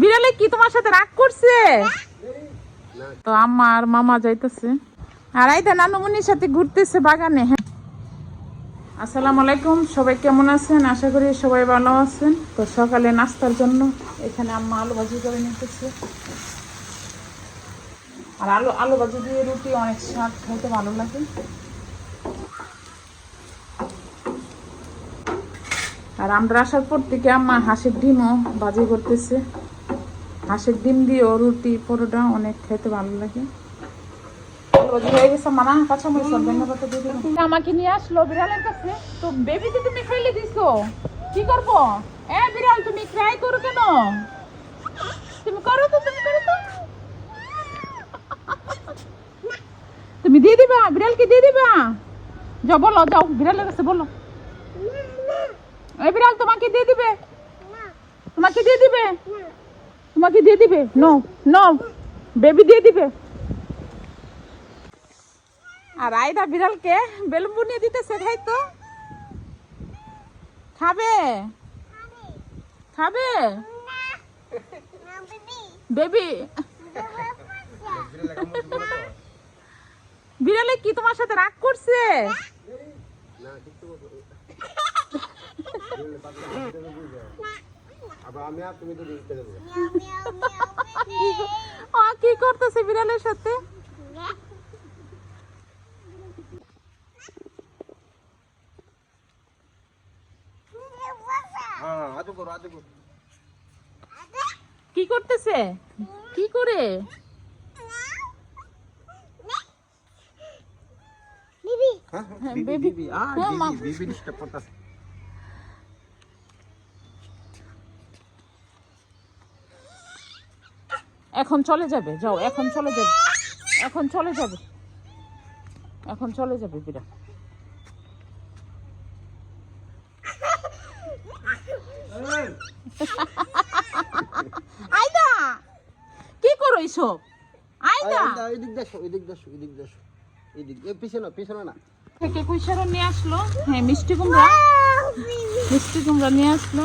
বিড়ালে কি তোমার সাথে রাগ করছে? তো আম্মা আর মামা যাইতেছে। আর আইদা নানুমনির সাথে ঘুরতেছে বাগানে হ্যাঁ। আসসালামু আলাইকুম, সবাই কেমন আছেন? আশা করি সবাই ভালো আছেন। তো সকালে নাস্তার জন্য এখানে আম্মা আলু ভাজি করে নিতেছে। আর আলু আলু ভাজি দিয়ে রুটি, অনেক স্বাদ খাইতে ভালো লাগে। আর আমরা আসার পর থেকে আম্মা হাঁসের ডিমও ভাজি করতেছে। হাঁসের ডিম দিয়েও রুটি, পরোটা অনেক খেতে ভালো লাগে। আমাকে নিয়ে আসলো বিড়ালের কাছে। তো বেবিতে তুমি খাইলে দিছো? কি করব? এ বিড়াল, তুমি ট্রাই করো কেন? তুমি করো তো, তুমি করো তো। তুমি দিয়ে দিবা, বিড়ালকে দিয়ে দিবা। যাও, বলো, যাও, বিড়ালের কাছে বলো। এই বিড়াল তোমাকে দিয়ে দিবে? তোমাকে দিয়ে দিবে? তোমাকে দিয়ে দিবে? নো নো বেবি দিয়ে দিবে। আর আয়দা বিড়ালকে বেলুন বুনিয়ে দিতেছে খাই তো? খাবে? খাবে? বেবি বিড়ালে কি তোমার সাথে রাগ করছে? আবার কি করতেছে বিড়ালের সাথে হ্যাঁ কি করতেছে কি করে হ্যাঁ হ্যাঁ, বিবি. বিবি আ হ্যাঁ, বিবি বিবি ডিস্টার্ব করতেছে এখন চলে যাবে যাও এখন চলে যাবে এখন চলে যাবে এখন চলে যাবে বিড়াল। আইদা কি করো এইসব? আইদা এদিক দেখো এদিক দেখো এদিক দেখো এদিক এ পিছনে পিছনে না। থেকে কুইশারও নিয়ে আসলো হ্যাঁ মিষ্টি কুমড়া। মিষ্টি কুমড়া নিয়ে আসলো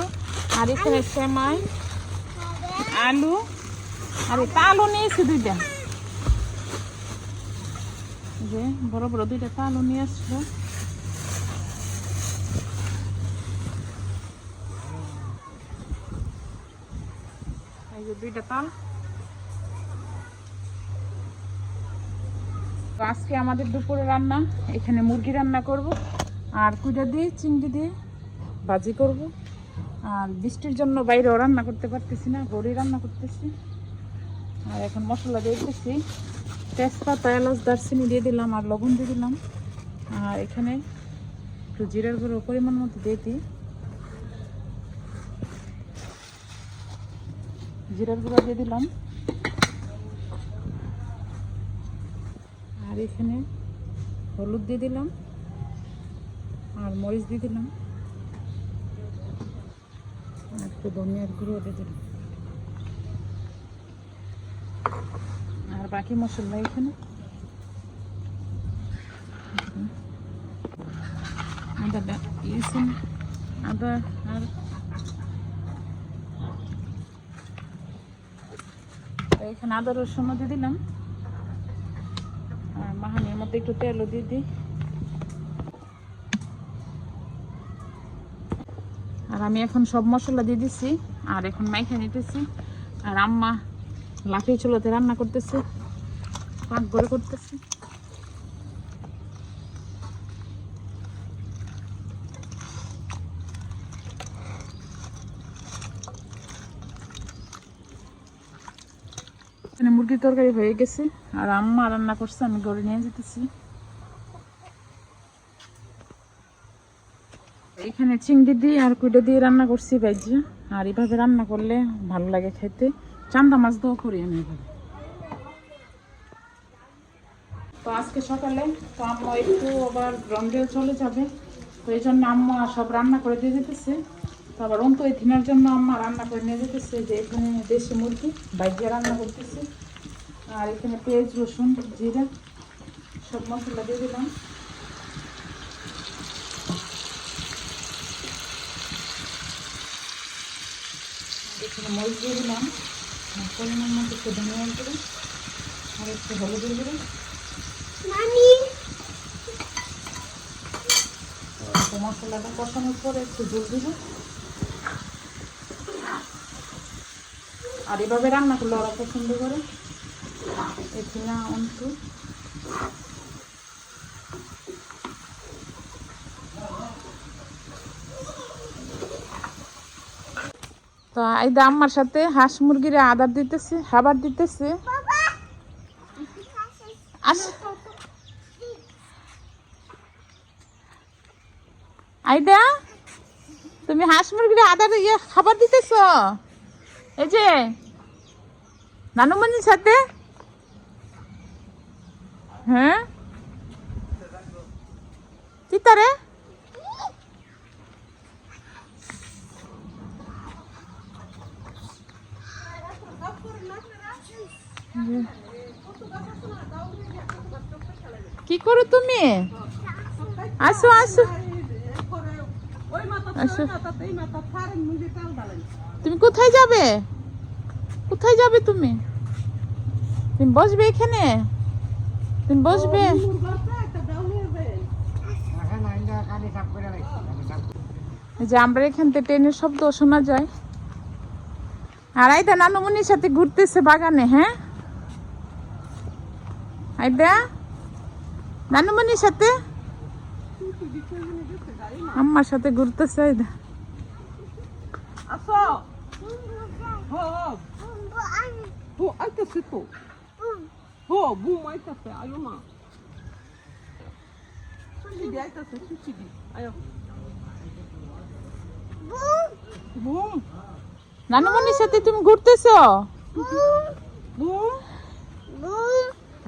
আর এখানে সেমাই আলু আর আলু নিয়েছে দুইটা। যে বড় বড় দুইটা আলু নিয়ে আসলো। এই যে দুইটা তাল। আজকে আমাদের দুপুরে রান্না, এখানে মুরগি রান্না করব, আর কুইটা দিয়ে, চিংড়ি দিয়ে ভাজি করব। আর বৃষ্টির জন্য বাইরেও রান্না করতে পারতেছি না গড়ি রান্না করতেছি। আর এখন মশলা দিয়ে দিতেছি। তেজপাতা, এলাচ, দারচিনি দিয়ে দিলাম আর লবণ দিয়ে দিলাম। আর এখানে একটু জিরার গুঁড়ো পরিমাণ মতো দিয়ে দিই। জিরার গুঁড়ো দিয়ে দিলাম। আর এখানে হলুদ দিয়ে দিলাম। আর মরিচ দিয়ে দিলাম। আর একটু ধনিয়ার গুঁড়ো দিয়ে দিলাম। বাকি মশলা এখানে। আদাটা ইয়েছেন আদা আর এখানে আদা রসুনও দিয়ে দিলাম। আর মাহানির মধ্যে একটু তেলও দিয়ে দিই। আর আমি এখন সব মশলা দিয়ে দিছি, আর এখন মাইখে নিতেছি। আর আম্মা লাঠি চুলোতে রান্না করতেছে, পাক করে করতেছে। এখানে মুরগির তরকারি হয়ে গেছে, আর আম্মা রান্না করছে, আমি গড়ে নিয়ে যেতেছি। এখানে চিংড়ি দিয়ে আর কুইটা দিয়ে রান্না করছি ভেজে আর এভাবে রান্না করলে ভালো লাগে খেতে। চান্দা মাছ দিয়েও করি আমি তো আজকে সকালে তো আম্মা একটু আবার রন্ডেও চলে যাবে, তো এই জন্য আম্মা সব রান্না করে দিয়ে যেতেছে তো আবার অন্ত এই দিনের জন্য আম্মা রান্না করে নিয়ে যেতেছে যে এখানে দেশি মুরগি বাইরে রান্না করতেছে। আর এখানে পেঁয়াজ, রসুন, জিরা, সব মশলা দিয়ে দিলাম। এখানে মরিচ দিয়ে দিলাম। পরিমাণ মতো একটু ধনিয়া গুঁড়ো আর একটু হলুদের গুঁড়ো তো মশলাটা কষানোর পরে একটু জল দিব আর এভাবে রান্না করলে ওরা পছন্দ করে। এখানে অন্তু। তো আইদা আম্মার সাথে হাঁস মুরগির আদার দিতেছে, খাবার দিতেছে। আইদা তুমি হাঁস মুরগির আদার ইয়ে খাবার দিতেছ? এই যে, নানুমণির সাথে? হ্যাঁ? চিতারে? কি করো তুমি? আসো আসো। আসো। তুমি কোথায় যাবে? কোথায় যাবে তুমি? তুমি বসবে এখানে? তুমি বসবে? যে আমরা এখান থেকে ট্রেনের শব্দ শোনা যায়। আর আইদা নানুমনির সাথে ঘুরতেছে বাগানে হ্যাঁ? আইদা নানুমনির সাথে? আম্মার সাথে ঘুরতেছে আইদা আসো। হো হো। আইতাছে তো। হো বুম আইতাছে আয়ো মা। সুচিদি আইতাছে সুচিদি আয়ো। বুম। সাথে তুমি ঘুরতেছো? বুম।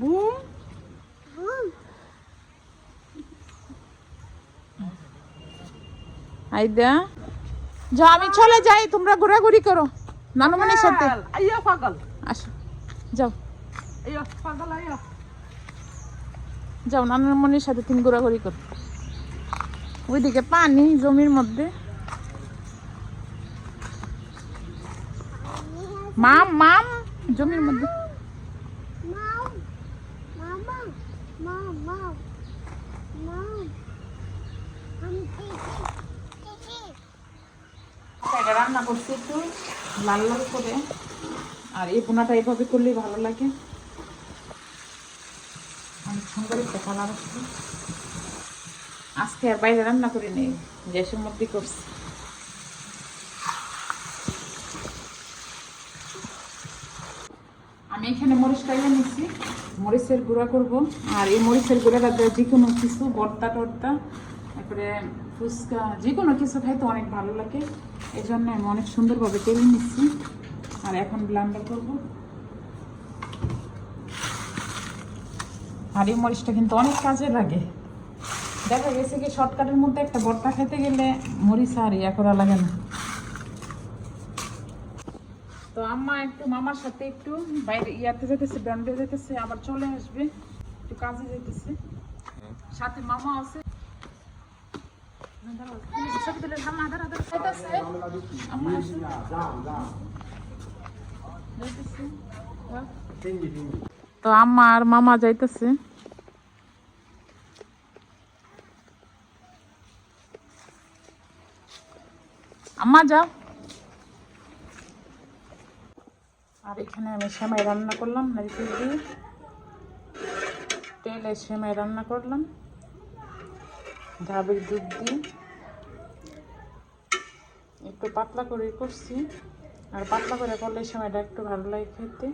বুম আইদা যাও আমি চলে যাই তোমরা ঘোরাঘুরি করো। সাথে। আইয়া পাগল। আসো। যাও। আইয়া পাগল আইয়া। যাও নানুমনির সাথে তুমি ঘোরাঘুরি করো। ওইদিকে পানি জমির মধ্যে। মাম মাম জমির মধ্যে। এটা রান্না করছি একটু, লাল লাল করে। আর এই বোনাটা এইভাবে করলেই ভালো লাগে। অনেক সুন্দর একটা কালার আজকে আর বাইরে রান্না করে নেই, গ্যাসের মধ্যে করছি। আমি এখানে মরিচ টাইলে নিচ্ছি মরিচের গুঁড়া করব। আর এই মরিচের গুঁড়াটা যে কোনো কিছু, ভর্তা টর্তা, তারপরে ফুচকা, যে কোনো কিছু খাইতে অনেক ভালো লাগে। এই জন্য আমি অনেক সুন্দরভাবে তেলে নিচ্ছি। আর এখন ব্লান্ডার করব। আর এই মরিচটা কিন্তু অনেক কাজে লাগে। দেখা গেছে কি শর্টকাটের মধ্যে একটা ভর্তা খেতে গেলে মরিচ আর ইয়া করা লাগে না। তো আম্মা একটু মামার সাথে একটু বাইরে ইয়াতে যেতেছে ব্যান্ডে যেতেছে আবার চলে আসবে, একটু কাজে যেতেছে সাথে মামা আছে। তো আম্মা আর মামা যাইতেছে। আম্মা যাও। আর এখানে আমি সেমাই রান্না করলাম, নারিকেল দিয়ে। তেলে সেমাই রান্না করলাম। ঢাবের দুধ দিয়ে। একটু পাতলা করে করছি। আর পাতলা করে করলে সেমাইটা একটু ভালো লাগে খেতে।